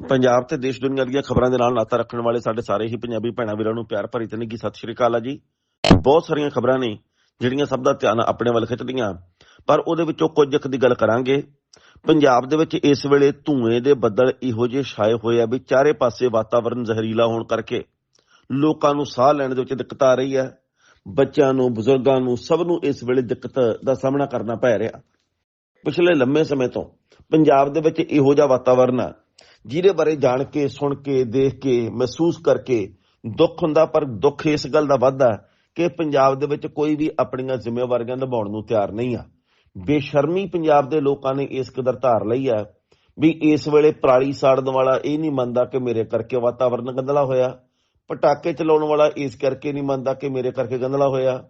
ਪੰਜਾਬ ਤੇ ਦੇਸ਼ ਦੁਨੀਆ ਦੀਆਂ ਖਬਰਾਂ ਦੇ ਨਾਲ ਨਾਤਾ ਰੱਖਣ ਵਾਲੇ ਸਾਡੇ ਸਾਰੇ ਹੀ ਪੰਜਾਬੀ ਭੈਣਾਂ ਵੀਰਾਂ ਨੂੰ ਪਿਆਰ ਭਰੀ ਤਨਗੀ ਸਤਿ ਸ਼੍ਰੀ ਅਕਾਲ ਆ ਜੀ। ਬਹੁਤ ਸਾਰੀਆਂ ਖਬਰਾਂ ਨੇ ਜਿਹੜੀਆਂ ਸਭ ਦਾ ਧਿਆਨ ਆਪਣੇ ਵੱਲ ਖਿੱਚਦੀਆਂ, ਪਰ ਉਹਦੇ ਵਿੱਚੋਂ ਕੁਝ ਇੱਕ ਦੀ ਗੱਲ ਕਰਾਂਗੇ। ਪੰਜਾਬ ਦੇ ਵਿੱਚ ਇਸ ਵੇਲੇ ਧੂਏ ਦੇ ਬੱਦਲ ਇਹੋ ਜਿਹੇ ਛਾਏ ਹੋਏ ਆ ਵੀ ਚਾਰੇ ਪਾਸੇ ਵਾਤਾਵਰਣ ਜ਼ਹਿਰੀਲਾ ਹੋਣ ਕਰਕੇ ਲੋਕਾਂ ਨੂੰ ਸਾਹ ਲੈਣ ਦੇ ਵਿੱਚ ਦਿੱਕਤ ਆ ਰਹੀ ਹੈ ਬੱਚਿਆਂ ਨੂੰ, ਬਜ਼ੁਰਗਾਂ ਨੂੰ, ਸਭ ਨੂੰ ਇਸ ਵੇਲੇ ਦਿੱਕਤ ਦਾ ਸਾਹਮਣਾ ਕਰਨਾ ਪੈ ਰਿਹਾ। ਪਿਛਲੇ ਲੰਮੇ ਸਮੇਂ ਤੋਂ ਪੰਜਾਬ ਦੇ ਵਿੱਚ ਇਹੋ ਜਿਹਾ ਵਾਤਾਵਰਣ ਆ ਜਿਹਦੇ ਬਾਰੇ ਜਾਣ ਕੇ, ਸੁਣ ਕੇ, ਦੇਖ ਕੇ, ਮਹਿਸੂਸ ਕਰਕੇ ਦੁੱਖ ਹੁੰਦਾ, ਪਰ ਦੁੱਖ ਇਸ ਗੱਲ ਦਾ ਵੱਧਦਾ ਕਿ ਪੰਜਾਬ ਦੇ ਵਿੱਚ ਕੋਈ ਵੀ ਆਪਣੀਆਂ ਜ਼ਿੰਮੇਵਾਰੀਆਂ ਨਿਭਾਉਣ ਨੂੰ ਤਿਆਰ ਨਹੀਂ ਆ। ਬੇਸ਼ਰਮੀ ਪੰਜਾਬ ਦੇ ਲੋਕਾਂ ਨੇ ਇਸ ਕਦਰ ਧਾਰ ਲਈ ਆ ਵੀ ਇਸ ਵੇਲੇ ਪਰਾਲੀ ਸਾੜਨ ਵਾਲਾ ਇਹ ਨਹੀਂ ਮੰਨਦਾ ਕਿ ਮੇਰੇ ਕਰਕੇ ਵਾਤਾਵਰਣ ਗੰਦਲਾ ਹੋਇਆ। ਪਟਾਕੇ ਚਲਾਉਣ ਵਾਲਾ ਇਸ ਕਰਕੇ ਨਹੀਂ ਮੰਨਦਾ ਕਿ ਮੇਰੇ ਕਰਕੇ ਗੰਦਲਾ ਹੋਇਆ।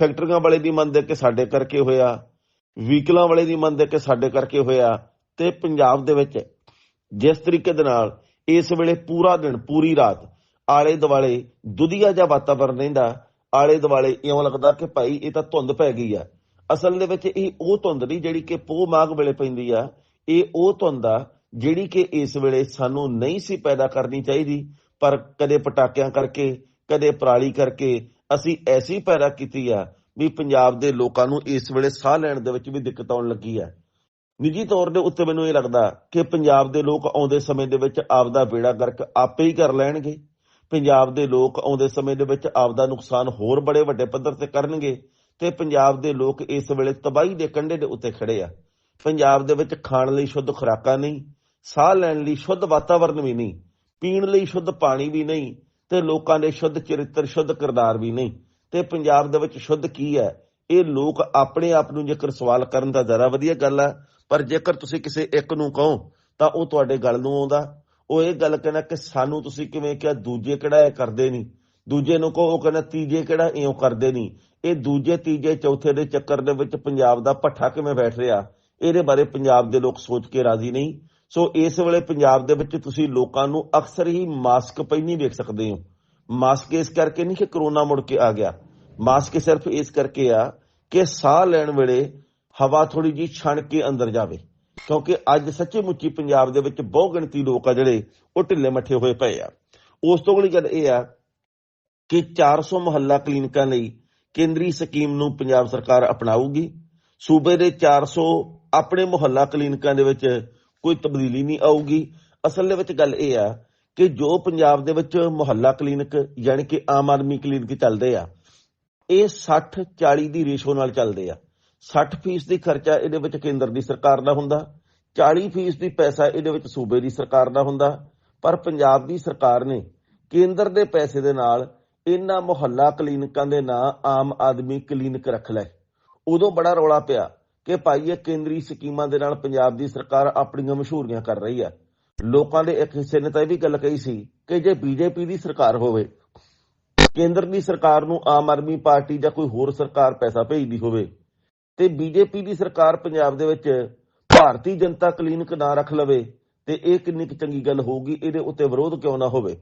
ਫੈਕਟਰੀਆਂ ਵਾਲੇ ਨਹੀਂ ਮੰਨਦੇ ਕਿ ਸਾਡੇ ਕਰਕੇ ਹੋਇਆ। ਵਹੀਕਲਾਂ ਵਾਲੇ ਨਹੀਂ ਮੰਨਦੇ ਕਿ ਸਾਡੇ ਕਰਕੇ ਹੋਇਆ। ਤੇ ਪੰਜਾਬ ਦੇ ਵਿੱਚ ਜਿਸ ਤਰੀਕੇ ਦੇ ਨਾਲ ਇਸ ਵੇਲੇ ਪੂਰਾ ਦਿਨ, ਪੂਰੀ ਰਾਤ ਆਲੇ ਦੁਆਲੇ ਦੁਧੀਆ ਜਿਹਾ ਵਾਤਾਵਰਨ ਰਹਿੰਦਾ, ਆਲੇ ਦੁਆਲੇ ਇਉਂ ਲੱਗਦਾ ਕਿ ਭਾਈ ਇਹ ਤਾਂ ਧੁੰਦ ਪੈ ਗਈ ਆ। ਅਸਲ ਦੇ ਵਿੱਚ ਇਹ ਉਹ ਧੁੰਦ ਨਹੀਂ ਜਿਹੜੀ ਕਿ ਪੋਹ ਮਾਗ ਵੇਲੇ ਪੈਂਦੀ ਆ। ਇਹ ਉਹ ਧੁੰਦ ਆ ਜਿਹੜੀ ਕਿ ਇਸ ਵੇਲੇ ਸਾਨੂੰ ਨਹੀਂ ਸੀ ਪੈਦਾ ਕਰਨੀ ਚਾਹੀਦੀ, ਪਰ ਕਦੇ ਪਟਾਕਿਆਂ ਕਰਕੇ, ਕਦੇ ਪਰਾਲੀ ਕਰਕੇ ਅਸੀਂ ਐਸੀ ਪੈਦਾ ਕੀਤੀ ਆ ਵੀ ਪੰਜਾਬ ਦੇ ਲੋਕਾਂ ਨੂੰ ਇਸ ਵੇਲੇ ਸਾਹ ਲੈਣ ਦੇ ਵਿੱਚ ਵੀ ਦਿੱਕਤ ਆਉਣ ਲੱਗੀ ਆ। ਨਿੱਜੀ ਤੌਰ ਦੇ ਉੱਤੇ ਮੈਨੂੰ ਇਹ ਲੱਗਦਾ ਕਿ ਪੰਜਾਬ ਦੇ ਲੋਕ ਆਉਂਦੇ ਸਮੇਂ ਦੇ ਵਿੱਚ ਆਪਦਾ ਬੇੜਾ ਗਰਕ ਆਪੇ ਹੀ ਕਰ ਲੈਣਗੇ। ਪੰਜਾਬ ਦੇ ਲੋਕ ਆਉਂਦੇ ਸਮੇਂ ਦੇ ਵਿੱਚ ਆਪਦਾ ਨੁਕਸਾਨ ਹੋਰ ਬੜੇ ਵੱਡੇ ਪੱਧਰ ਤੇ ਕਰਨਗੇ ਤੇ ਪੰਜਾਬ ਦੇ ਲੋਕ ਇਸ ਵੇਲੇ ਤਬਾਹੀ ਦੇ ਕੰਢੇ ਦੇ ਉੱਤੇ ਖੜੇ ਆ। ਪੰਜਾਬ ਦੇ ਵਿੱਚ ਖਾਣ ਲਈ ਸ਼ੁੱਧ ਖੁਰਾਕਾਂ ਨਹੀਂ, ਸਾਹ ਲੈਣ ਲਈ ਸ਼ੁੱਧ ਵਾਤਾਵਰਣ ਵੀ ਨਹੀਂ, ਪੀਣ ਲਈ ਸ਼ੁੱਧ ਪਾਣੀ ਵੀ ਨਹੀਂ ਤੇ ਲੋਕਾਂ ਦੇ ਸ਼ੁੱਧ ਚਰਿੱਤਰ, ਸ਼ੁੱਧ ਕਿਰਦਾਰ ਵੀ ਨਹੀਂ। ਤੇ ਪੰਜਾਬ ਦੇ ਵਿੱਚ ਸ਼ੁੱਧ ਕੀ ਹੈ? ਇਹ ਲੋਕ ਆਪਣੇ ਆਪ ਨੂੰ ਜੇਕਰ ਸਵਾਲ ਕਰਨ ਦਾ ਜ਼ਰਾ ਵਧੀਆ ਗੱਲ ਹੈ ਪਰ ਜੇਕਰ ਤੁਸੀਂ ਕਿਸੇ ਇੱਕ ਨੂੰ ਕਹੋ, ਤਾਂ ਉਹ ਤੁਹਾਡੇ ਗੱਲ ਨੂੰ ਆਉਂਦਾ। ਉਹ ਇਹ ਗੱਲ ਕਹਿੰਦਾ ਕਿ ਸਾਨੂੰ ਤੁਸੀਂ ਕਿਵੇਂ ਕਿਹਾ, ਦੂਜੇ ਕਿਹੜਾ ਇਹ ਕਰਦੇ ਨਹੀਂ? ਦੂਜੇ ਨੂੰ ਕਹੋ, ਉਹ ਕਹਿੰਦਾ ਤੀਜੇ ਕਿਹੜਾ, ਇਉਂ ਕਰਦੇ ਨਹੀਂ। ਇਹ ਦੂਜੇ, ਤੀਜੇ, ਚੌਥੇ ਦੇ ਚੱਕਰ ਦੇ ਵਿੱਚ ਪੰਜਾਬ ਦਾ ਪੱਠਾ ਕਿਵੇਂ ਬੈਠ ਰਿਹਾ? ਇਹਦੇ ਬਾਰੇ ਪੰਜਾਬ ਦੇ ਲੋਕ ਸੋਚ ਕੇ ਰਾਜ਼ੀ ਨਹੀਂ। ਸੋ ਇਸ ਵੇਲੇ ਪੰਜਾਬ ਦੇ ਵਿੱਚ ਤੁਸੀਂ ਲੋਕਾਂ ਨੂੰ ਅਕਸਰ ਹੀ ਮਾਸਕ ਪਹਿਨੀ ਵੇਖ ਸਕਦੇ ਹੋ। ਮਾਸਕ ਇਸ ਕਰਕੇ ਨਹੀਂ ਕਿ ਕਰੋਨਾ ਮੁੜ ਕੇ ਆ ਗਿਆ। ਮਾਸਕ ਸਿਰਫ ਇਸ ਕਰਕੇ ਆ ਕਿ ਸਾਹ ਲੈਣ ਵੇਲੇ ਹਵਾ ਥੋੜੀ ਜੀ ਛਣ ਕੇ ਅੰਦਰ ਜਾਵੇ। ਕਿਉਂਕਿ ਅੱਜ ਸੱਚੇ ਮੁੱਚੀ ਪੰਜਾਬ ਦੇ ਵਿੱਚ ਬਹੁ ਗਿਣਤੀ ਲੋਕ ਆ ਜਿਹੜੇ ਉਹ ਢਿੱਲੇ ਮੱਠੇ ਹੋਏ ਪਏ ਆ। ਉਸ ਤੋਂ ਅਗਲੀ ਗੱਲ ਇਹ ਆ ਕਿ 400 ਮੁਹੱਲਾ ਕਲੀਨਿਕਾਂ ਲਈ ਕੇਂਦਰੀ ਸਕੀਮ ਨੂੰ ਪੰਜਾਬ ਸਰਕਾਰ ਅਪਣਾਊਗੀ। ਸੂਬੇ ਦੇ 400 ਆਪਣੇ ਮੁਹੱਲਾ ਕਲੀਨਿਕਾਂ ਦੇ ਵਿੱਚ ਕੋਈ ਤਬਦੀਲੀ ਨਹੀਂ ਆਊਗੀ। ਅਸਲ ਦੇ ਵਿੱਚ ਗੱਲ ਇਹ ਆ ਕਿ ਜੋ ਪੰਜਾਬ ਦੇ ਵਿੱਚ ਮੁਹੱਲਾ ਕਲੀਨਿਕ ਯਾਨੀ ਕਿ ਆਮ ਆਦਮੀ ਕਲੀਨਿਕ ਚੱਲਦੇ ਆ, ਇਹ 60 40 ਦੀ ਰੇਸ਼ੋ ਨਾਲ ਚੱਲਦੇ ਆ। 60% ਦੀ ਖਰਚਾ ਇਹਦੇ ਵਿੱਚ ਕੇਂਦਰ ਦੀ ਸਰਕਾਰ ਦਾ ਹੁੰਦਾ 40% ਦੀ ਪੈਸਾ ਇਹਦੇ ਵਿੱਚ ਸੂਬੇ ਦੀ ਸਰਕਾਰ ਦਾ ਹੁੰਦਾ, ਪਰ ਪੰਜਾਬ ਦੀ ਸਰਕਾਰ ਨੇ ਕੇਂਦਰ ਦੇ ਪੈਸੇ ਦੇ ਨਾਲ ਇਹਨਾਂ ਮੁਹੱਲਾ ਕਲੀਨਿਕਾਂ ਦੇ ਨਾਂ ਆਮ ਆਦਮੀ ਕਲੀਨਿਕ ਰੱਖ ਲਏ। ਉਦੋਂ ਬੜਾ ਰੌਲਾ ਪਿਆ ਕਿ ਭਾਈ ਇਹ ਕੇਂਦਰੀ ਸਕੀਮਾਂ ਦੇ ਨਾਲ ਪੰਜਾਬ ਦੀ ਸਰਕਾਰ ਆਪਣੀਆਂ ਮਸ਼ਹੂਰੀਆਂ ਕਰ ਰਹੀ ਹੈ ਲੋਕਾਂ ਦੇ ਇੱਕ ਹਿੱਸੇ ਨੇ ਤਾਂ ਇਹ ਵੀ ਗੱਲ ਕਹੀ ਸੀ ਕਿ ਜੇ ਬੀਜੇਪੀ ਦੀ ਸਰਕਾਰ ਹੋਵੇ, ਕੇਂਦਰ ਦੀ ਸਰਕਾਰ ਨੂੰ ਆਮ ਆਦਮੀ ਪਾਰਟੀ ਜਾਂ ਕੋਈ ਹੋਰ ਸਰਕਾਰ ਪੈਸਾ ਭੇਜਦੀ ਹੋਵੇ ਤੇ ਬੀਜੇਪੀ ਦੀ ਸਰਕਾਰ ਪੰਜਾਬ ਦੇ ਵਿੱਚ ਭਾਰਤੀ ਜਨਤਾ ਕਲੀਨਿਕ ਨਾ ਰੱਖ ਲਵੇ ਤੇ ਇਹ ਕਿੰਨੀ ਕੁ ਚੰਗੀ ਗੱਲ ਹੋਊਗੀ, ਇਹਦੇ ਉੱਤੇ ਵਿਰੋਧ ਕਿਉਂ ਨਾ ਹੋਵੇ?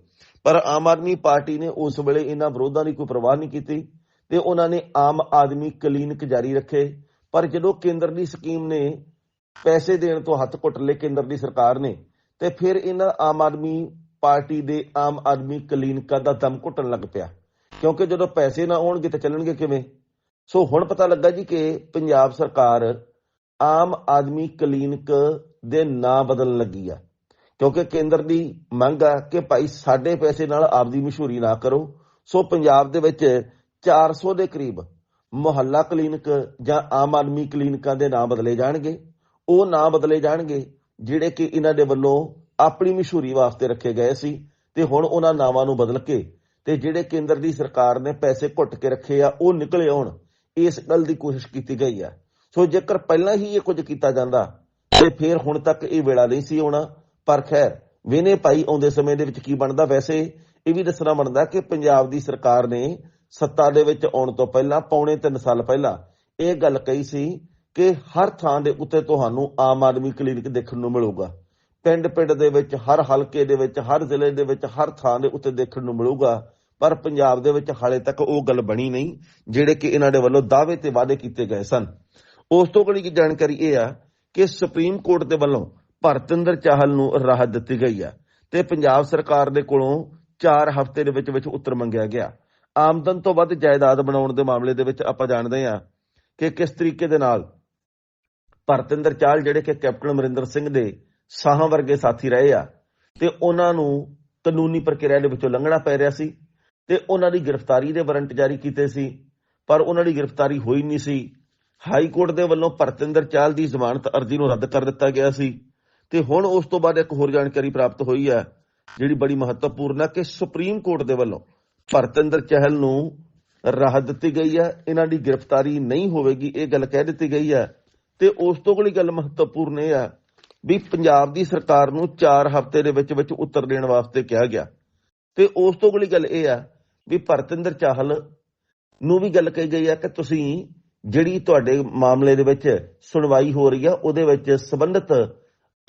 ਪਰ ਆਮ ਆਦਮੀ ਪਾਰਟੀ ਨੇ ਉਸ ਵੇਲੇ ਇਹਨਾਂ ਵਿਰੋਧਾਂ ਦੀ ਕੋਈ ਪਰਵਾਹ ਨਹੀਂ ਕੀਤੀ ਤੇ ਉਹਨਾਂ ਨੇ ਆਮ ਆਦਮੀ ਕਲੀਨਿਕ ਜਾਰੀ ਰੱਖੇ। ਪਰ ਜਦੋਂ ਕੇਂਦਰ ਦੀ ਸਕੀਮ ਨੇ ਪੈਸੇ ਦੇਣ ਤੋਂ ਹੱਥ ਘੁੱਟ ਲਏ ਕੇਂਦਰ ਦੀ ਸਰਕਾਰ ਨੇ, ਤੇ ਫਿਰ ਇਹਨਾਂ ਆਮ ਆਦਮੀ ਪਾਰਟੀ ਦੇ ਆਮ ਆਦਮੀ ਕਲੀਨਿਕਾਂ ਦਾ ਦਮ ਘੁੱਟਣ ਲੱਗ ਪਿਆ। ਕਿਉਂਕਿ ਜਦੋਂ ਪੈਸੇ ਨਾ ਆਉਣਗੇ ਤਾਂ ਚੱਲਣਗੇ ਕਿਵੇਂ? ਸੋ ਹੁਣ ਪਤਾ ਲੱਗਾ ਜੀ ਕਿ ਪੰਜਾਬ ਸਰਕਾਰ ਆਮ ਆਦਮੀ ਕਲੀਨਿਕ ਦੇ ਨਾਂ ਬਦਲਣ ਲੱਗੀ ਆ। ਕਿਉਂਕਿ ਕੇਂਦਰ ਦੀ ਮੰਗ ਆ ਕਿ ਭਾਈ ਸਾਡੇ ਪੈਸੇ ਨਾਲ ਆਪਦੀ ਮਸ਼ਹੂਰੀ ਨਾ ਕਰੋ। ਸੋ ਪੰਜਾਬ ਦੇ ਵਿੱਚ 400 ਦੇ ਕਰੀਬ ਮੁਹੱਲਾ ਕਲੀਨਿਕ ਜਾਂ ਆਮ ਆਦਮੀ ਕਲੀਨਿਕਾਂ ਦੇ ਨਾਂ ਬਦਲੇ ਜਾਣਗੇ। ਉਹ ਨਾਂ ਬਦਲੇ ਜਾਣਗੇ ਜਿਹੜੇ ਕਿ ਇਹਨਾਂ ਦੇ ਵੱਲੋਂ ਆਪਣੀ ਮਸ਼ਹੂਰੀ ਵਾਸਤੇ ਰੱਖੇ ਗਏ ਸੀ ਤੇ ਹੁਣ ਉਹਨਾਂ ਨਾਵਾਂ ਨੂੰ ਬਦਲ ਕੇ ਤੇ ਜਿਹੜੇ ਕੇਂਦਰ ਦੀ ਸਰਕਾਰ ਨੇ ਪੈਸੇ ਘੁੱਟ ਕੇ ਰੱਖੇ ਆ, ਉਹ ਨਿਕਲੇ ਆਉਣ। ਇਸ ਗੱਲ ਦੀ ਕੋਸ਼ਿਸ਼ ਕੀਤੀ ਗਈ ਹੈ ਸੋ ਜੇਕਰ ਪਹਿਲਾਂ ਹੀ ਇਹ ਕੁਝ ਕੀਤਾ ਜਾਂਦਾ, ਤੇ ਫਿਰ ਹੁਣ ਤੱਕ ਇਹ ਵੇਲਾ ਨਹੀਂ ਸੀ ਆਉਣਾ। ਪਰ ਖੈਰ, ਵੇਨੇ ਭਾਈ ਆਉਂਦੇ ਸਮੇਂ ਦੇ ਵਿੱਚ ਕੀ ਬਣਦਾ? ਵੈਸੇ ਇਹ ਵੀ ਦੱਸਣਾ ਬਣਦਾ ਕਿ ਪੰਜਾਬ ਦੀ ਸਰਕਾਰ ਨੇ ਸੱਤਾ ਦੇ ਵਿੱਚ ਆਉਣ ਤੋਂ ਪਹਿਲਾਂ, ਪੌਣੇ 3 ਸਾਲ ਪਹਿਲਾਂ, ਇਹ ਗੱਲ ਕਹੀ ਸੀ ਕਿ ਹਰ ਥਾਂ ਦੇ ਉੱਤੇ ਤੁਹਾਨੂੰ ਆਮ ਆਦਮੀ ਕਲੀਨਿਕ ਦੇਖਣ ਨੂੰ ਮਿਲੂਗਾ। ਪਿੰਡ ਪਿੰਡ ਦੇ ਵਿੱਚ, ਹਰ ਹਲਕੇ ਦੇ ਵਿੱਚ, ਹਰ ਜ਼ਿਲ੍ਹੇ ਦੇ ਵਿੱਚ, ਹਰ ਥਾਂ ਦੇ ਉੱਤੇ ਦੇਖਣ ਨੂੰ ਮਿਲੂਗਾ। ਪਰ ਪੰਜਾਬ ਦੇ ਵਿੱਚ ਹਾਲੇ ਤੱਕ ਉਹ ਗੱਲ ਬਣੀ ਨਹੀਂ, ਜਿਹੜੇ ਕਿ ਇਹਨਾਂ ਦੇ ਵੱਲੋਂ ਦਾਅਵੇ ਤੇ ਵਾਅਦੇ ਕੀਤੇ ਗਏ ਸਨ। ਉਸ ਤੋਂ ਅਗਲੀ ਜਾਣਕਾਰੀ ਇਹ ਆ ਕਿ ਸੁਪਰੀਮ ਕੋਰਟ ਦੇ ਵੱਲੋਂ ਭਰਤਿੰਦਰ ਚਾਹਲ ਨੂੰ ਰਾਹਤ ਦਿੱਤੀ ਗਈ ਆ ਤੇ ਪੰਜਾਬ ਸਰਕਾਰ ਦੇ ਕੋਲੋਂ 4 ਹਫ਼ਤੇ ਦੇ ਵਿੱਚ ਵਿੱਚ ਉੱਤਰ ਮੰਗਿਆ ਗਿਆ। ਆਮਦਨ ਤੋਂ ਵੱਧ ਜਾਇਦਾਦ ਬਣਾਉਣ ਦੇ ਮਾਮਲੇ ਦੇ ਵਿੱਚ ਆਪਾਂ ਜਾਣਦੇ ਹਾਂ ਕਿ ਕਿਸ ਤਰੀਕੇ ਦੇ ਨਾਲ ਭਰਤਿੰਦਰ ਚਾਹਲ ਜਿਹੜੇ ਕਿ ਕੈਪਟਨ ਅਮਰਿੰਦਰ ਸਿੰਘ ਦੇ ਸਾਹਾਂ ਵਰਗੇ ਸਾਥੀ ਰਹੇ ਆ ਤੇ ਉਹਨਾਂ ਨੂੰ ਕਾਨੂੰਨੀ ਪ੍ਰਕਿਰਿਆ ਦੇ ਵਿੱਚੋਂ ਲੰਘਣਾ ਪੈ ਰਿਹਾ ਸੀ। ਤੇ ਉਹਨਾਂ ਦੀ ਗ੍ਰਿਫਤਾਰੀ ਦੇ ਵਾਰੰਟ ਜਾਰੀ ਕੀਤੇ ਸੀ, ਪਰ ਉਹਨਾਂ ਦੀ ਗ੍ਰਿਫਤਾਰੀ ਹੋਈ ਨਹੀਂ ਸੀ। ਹਾਈ ਕੋਰਟ ਦੇ ਵੱਲੋਂ ਭਰਤਿੰਦਰ ਚਾਹਲ ਦੀ ਜ਼ਮਾਨਤ ਅਰਜ਼ੀ ਨੂੰ ਰੱਦ ਕਰ ਦਿੱਤਾ ਗਿਆ ਸੀ ਤੇ ਹੁਣ ਉਸ ਤੋਂ ਬਾਅਦ ਇੱਕ ਹੋਰ ਜਾਣਕਾਰੀ ਪ੍ਰਾਪਤ ਹੋਈ ਹੈ, ਜਿਹੜੀ ਬੜੀ ਮਹੱਤਵਪੂਰਨ ਹੈ ਕਿ ਸੁਪਰੀਮ ਕੋਰਟ ਦੇ ਵੱਲੋਂ ਭਰਤਿੰਦਰ ਚਹਿਲ ਨੂੰ ਰਾਹਤ ਦਿੱਤੀ ਗਈ ਹੈ। ਇਹਨਾਂ ਦੀ ਗ੍ਰਿਫਤਾਰੀ ਨਹੀਂ ਹੋਵੇਗੀ, ਇਹ ਗੱਲ ਕਹਿ ਦਿੱਤੀ ਗਈ ਹੈ। ਤੇ ਉਸ ਤੋਂ ਅਗਲੀ ਗੱਲ ਮਹੱਤਵਪੂਰਨ ਇਹ ਹੈ ਵੀ ਪੰਜਾਬ ਦੀ ਸਰਕਾਰ ਨੂੰ 4 ਹਫ਼ਤੇ ਦੇ ਵਿੱਚ ਵਿੱਚ ਉੱਤਰ ਦੇਣ ਵਾਸਤੇ ਕਿਹਾ ਗਿਆ। ਤੇ ਉਸ ਤੋਂ ਅਗਲੀ ਗੱਲ ਇਹ ਹੈ ਵੀ ਭਰਤਿੰਦਰ ਚਾਹਲ ਨੂੰ ਵੀ ਗੱਲ ਕਹੀ ਗਈ ਹੈ ਕਿ ਤੁਸੀਂ ਜਿਹੜੀ ਤੁਹਾਡੇ ਮਾਮਲੇ ਦੇ ਵਿੱਚ ਸੁਣਵਾਈ ਹੋ ਰਹੀ ਆ, ਉਹਦੇ ਵਿੱਚ ਸਬੰਧਤ